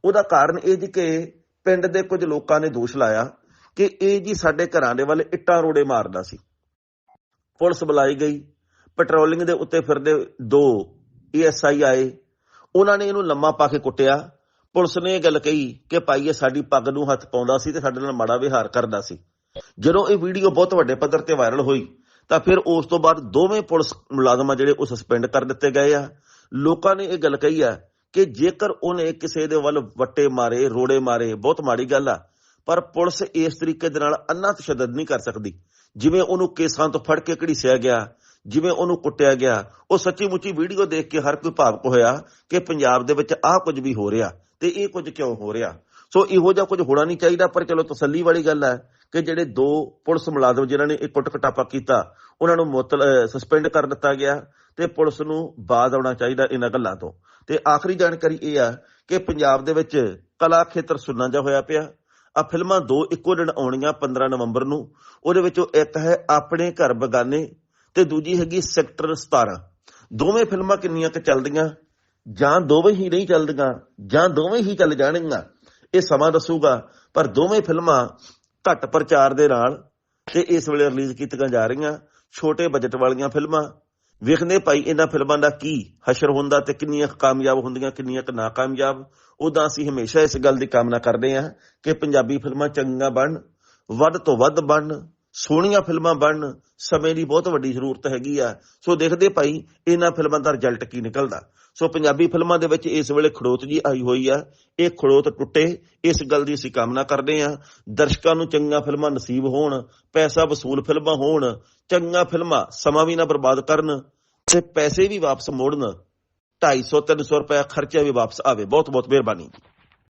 ਉਹਦਾ ਕਾਰਨ ਇਹ ਜੀ ਕਿ ਪਿੰਡ ਦੇ ਕੁਝ ਲੋਕਾਂ ਨੇ ਦੋਸ਼ ਲਾਇਆ ਕਿ ਇਹ ਜੀ ਸਾਡੇ ਘਰਾਂ ਦੇ ਵੱਲ ਇੱਟਾਂ ਰੋੜੇ ਮਾਰਦਾ ਸੀ। ਪੁਲਿਸ ਬੁਲਾਈ ਗਈ। ਪੈਟਰੋਲਿੰਗ ਦੇ ਉੱਤੇ ਫਿਰਦੇ ਦੋ ਏਐਸਆਈ ਆਏ। ਉਹਨਾਂ ਨੇ ਇਹਨੂੰ ਲੰਮਾ ਪਾ ਕੇ ਕੁੱਟਿਆ। ਪੁਲਿਸ ਨੇ ਇਹ ਗੱਲ ਕਹੀ ਕਿ ਭਾਈ ਇਹ ਸਾਡੀ ਪੱਗ ਨੂੰ ਹੱਥ ਪਾਉਂਦਾ ਸੀ ਤੇ ਸਾਡੇ ਨਾਲ ਮਾੜਾ ਵਿਹਾਰ ਕਰਦਾ ਸੀ। ਜਦੋਂ ਇਹ ਵੀਡੀਓ ਬਹੁਤ ਵੱਡੇ ਪੱਧਰ ਤੇ ਵਾਇਰਲ ਹੋਈ, ਤਾਂ ਫਿਰ ਉਸ ਤੋਂ ਬਾਅਦ ਦੋਵੇਂ ਪੁਲਿਸ ਮੁਲਾਜ਼ਮ ਜਿਹੜੇ ਉਹ ਸਸਪੈਂਡ ਕਰ ਦਿੱਤੇ ਗਏ ਆ। ਲੋਕਾਂ ਨੇ ਇਹ ਗੱਲ ਕਹੀ ਆ ਕਿ ਜੇਕਰ ਉਹਨੇ ਕਿਸੇ ਦੇ ਵੱਲ ਵੱਟੇ ਮਾਰੇ, ਰੋੜੇ ਮਾਰੇ, ਬਹੁਤ ਮਾੜੀ ਗੱਲ ਆ, ਪਰ ਪੁਲਿਸ ਇਸ ਤਰੀਕੇ ਦੇ ਨਾਲ ਅੰਨਾ ਤਸ਼ੱਦਦ ਨਹੀਂ ਕਰ ਸਕਦੀ। ਜਿਵੇਂ ਉਹਨੂੰ ਕੇਸਾਂ ਤੋਂ ਫੜ ਕੇ ਘੜੀਸਿਆ ਗਿਆ, ਜਿਵੇਂ ਉਹਨੂੰ ਕੁੱਟਿਆ ਗਿਆ, ਉਹ ਸੱਚੀ ਮੁੱਚੀ ਵੀਡੀਓ ਦੇਖ ਕੇ ਹਰ ਕੋਈ ਭਾਵਕ ਹੋਇਆ ਕਿ ਪੰਜਾਬ ਦੇ ਵਿੱਚ ਆਹ ਕੁਝ ਵੀ ਹੋ ਰਿਹਾ। ਤੇ ਇਹ ਕੁਝ ਕਿਉਂ ਹੋ ਰਿਹਾ? ਸੋ ਇਹੋ ਜਿਹਾ ਕੁਝ ਹੋਣਾ ਨਹੀਂ ਚਾਹੀਦਾ, ਪਰ ਚਲੋ ਤਸੱਲੀ ਵਾਲੀ ਗੱਲ ਹੈ ਕਿ ਜਿਹੜੇ ਦੋ ਪੁਲਿਸ ਮੁਲਾਜ਼ਮ ਜਿਨ੍ਹਾਂ ਨੇ ਇਹ ਕੁੱਟ ਕਟਾਪਾ ਕੀਤਾ, ਉਹਨਾਂ ਨੂੰ ਮੁਅੱਤਲ ਸਸਪੈਂਡ ਕਰ ਦਿੱਤਾ ਗਿਆ ਤੇ ਪੁਲਿਸ ਨੂੰ ਬਾਜ਼ ਆਉਣਾ ਚਾਹੀਦਾ ਇਹਨਾਂ ਗੱਲਾਂ ਤੋਂ। ਤੇ ਆਖਰੀ ਜਾਣਕਾਰੀ ਇਹ ਆ ਕਿ ਪੰਜਾਬ ਦੇ ਵਿੱਚ ਕਲਾ ਖੇਤਰ ਸੁੰਨਾ ਜਿਹਾ ਹੋਇਆ ਪਿਆ। ਆ ਫਿਲਮਾਂ ਦੋ ਇੱਕੋ ਦਿਨ ਆਉਣੀਆਂ 15 ਨਵੰਬਰ ਨੂੰ। ਉਹਦੇ ਵਿੱਚੋਂ ਇੱਕ ਹੈ ਆਪਣੇ ਘਰ ਬਗਾਨੇ ਤੇ ਦੂਜੀ ਹੈਗੀ ਸੈਕਟਰ 17 ਦੋਵੇਂ ਫਿਲਮਾਂ ਕਿੰਨੀਆਂ ਕੁ ਚੱਲਦੀਆਂ? ਜਾਂ ਦੋਵੇਂ ਹੀ ਨਹੀਂ ਚੱਲਦੀਆਂ, ਜਾਂ ਦੋਵੇਂ ਹੀ ਚੱਲ ਜਾਣਗੀਆਂ, ਇਹ ਸਮਾਂ ਦੱਸੂਗਾ। ਪਰ ਦੋਵੇਂ ਫਿਲਮਾਂ ਘੱਟ ਪ੍ਰਚਾਰ ਦੇ ਨਾਲ ਤੇ ਇਸ ਵੇਲੇ ਰਿਲੀਜ਼ ਕੀਤੀਆਂ ਜਾ ਰਹੀਆਂ, ਛੋਟੇ ਬਜਟ ਵਾਲੀਆਂ ਫਿਲਮਾਂ। ਵੇਖਦੇ ਭਾਈ, ਇਹਨਾਂ ਫਿਲਮਾਂ ਦਾ ਕੀ ਹਸ਼ਰ ਹੁੰਦਾ ਤੇ ਕਿੰਨੀਆਂ ਕੁ ਕਾਮਯਾਬ ਹੁੰਦੀਆਂ, ਕਿੰਨੀਆਂ ਕੁ ਨਾਕਾਮਯਾਬ। ਉਦਾਂ ਅਸੀਂ ਹਮੇਸ਼ਾ ਇਸ ਗੱਲ ਦੀ ਕਾਮਨਾ ਕਰਦੇ ਹਾਂ ਕਿ ਪੰਜਾਬੀ ਫਿਲਮਾਂ ਚੰਗੀਆਂ ਬਣਨ, ਵੱਧ ਤੋਂ ਵੱਧ ਬਣਨ ਸੋਹਣੀਆਂ ਫਿਲਮਾਂ ਬਣਨ ਸਮੇਂ ਦੀ ਬਹੁਤ ਵੱਡੀ ਜ਼ਰੂਰਤ ਹੈਗੀ ਆ। ਸੋ ਦੇਖਦੇ ਭਾਈ, ਇਹਨਾਂ ਫਿਲਮਾਂ ਦਾ ਰਿਜ਼ਲਟ ਕੀ ਨਿਕਲਦਾ? ਸੋ ਪੰਜਾਬੀ ਫਿਲਮਾਂ ਦੇ ਵਿੱਚ ਇਸ ਵੇਲੇ ਖੜੋਤ ਜੀ ਆਈ ਹੋਈ ਆ। ਇਹ ਖੜੋਤ ਟੁੱਟੇ। ਇਸ ਗੱਲ ਦੀ ਅਸੀਂ ਕਾਮਨਾ ਕਰਦੇ ਆ। ਦਰਸ਼ਕਾਂ ਨੂੰ ਚੰਗਾ ਫਿਲਮਾਂ ਨਸੀਬ ਹੋਣ, ਪੈਸਾ ਵਸੂਲ ਫਿਲਮਾਂ ਹੋਣ ਚੰਗਾ ਫਿਲਮਾਂ ਸਮਾਂ ਵੀ ਨਾ ਬਰਬਾਦ ਕਰਨ ਤੇ ਪੈਸੇ ਵੀ ਵਾਪਸ ਮੋੜਨ। 250 300 ਰੁਪਏ ਖਰਚਾ ਵੀ ਵਾਪਸ ਆਵੇ। ਬਹੁਤ ਬਹੁਤ ਮਿਹਰਬਾਨੀ।